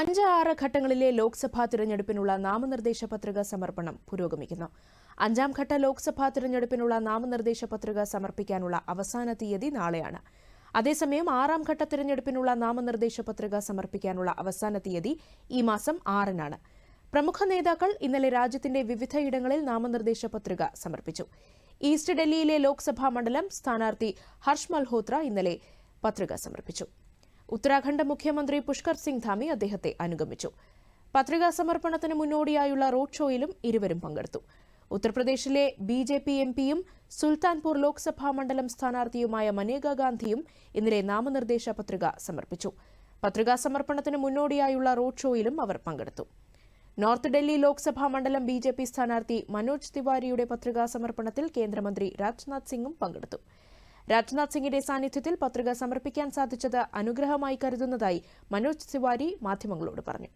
അഞ്ച് ആറ് ഘട്ടങ്ങളിലെ ലോക്സഭാ തിരഞ്ഞെടുപ്പിനുള്ള നാമനിർദ്ദേശ പത്രിക സമർപ്പണം പുരോഗമിക്കുന്നു. അഞ്ചാം ഘട്ട ലോക്സഭാ തിരഞ്ഞെടുപ്പിനുള്ള നാമനിർദ്ദേശ പത്രിക സമർപ്പിക്കാനുള്ള അവസാന തീയതി നാളെയാണ്. അതേസമയം ആറാം ഘട്ട തിരഞ്ഞെടുപ്പിനുള്ള നാമനിർദ്ദേശ പത്രിക സമർപ്പിക്കാനുള്ള അവസാന തീയതി ഈ മാസം ആറിനാണ്. പ്രമുഖ നേതാക്കൾ ഇന്നലെ രാജ്യത്തിന്റെ വിവിധയിടങ്ങളിൽ നാമനിർദ്ദേശ പത്രിക സമർപ്പിച്ചു. ഈസ്റ്റ് ഡൽഹിയിലെ ലോക്സഭാ മണ്ഡലം സ്ഥാനാർത്ഥി ഹർഷ് മൽഹോത്ര ഇന്നലെ പത്രിക സമർപ്പിച്ചു. ഉത്തരാഖണ്ഡ് മുഖ്യമന്ത്രി പുഷ്കർ സിംഗ് ധാമി അദ്ദേഹത്തെ അനുഗമിച്ചു. പത്രികാ സമർപ്പണത്തിന് മുന്നോടിയായുള്ള റോഡ് ഷോയിലും ഇരുവരും പങ്കെടുത്തു. ഉത്തർപ്രദേശിലെ ബി ജെ പി എം പിയും സുൽത്താൻപൂർ ലോക്സഭാ മണ്ഡലം സ്ഥാനാർത്ഥിയുമായ മനേക ഗാന്ധിയും ഇന്നലെ നാമനിർദ്ദേശ പത്രിക സമർപ്പിച്ചു. പത്രികാ സമർപ്പണത്തിന് മുന്നോടിയായുള്ള റോഡ് ഷോയിലും അവർ പങ്കെടുത്തു. നോർത്ത് ഡൽഹി ലോക്സഭാ മണ്ഡലം ബി ജെ പി സ്ഥാനാർത്ഥി മനോജ് തിവാരിയുടെ പത്രികാ സമർപ്പണത്തിൽ കേന്ദ്രമന്ത്രി രാജ്നാഥ് സിംഗും പങ്കെടുത്തു. രാജ്നാഥ് സിംഗിന്റെ സാന്നിധ്യത്തിൽ പത്രിക സമർപ്പിക്കാൻ സാധിച്ചത് അനുഗ്രഹമായി കരുതുന്നതായി മനോജ് തിവാരി മാധ്യമങ്ങളോട് പറഞ്ഞു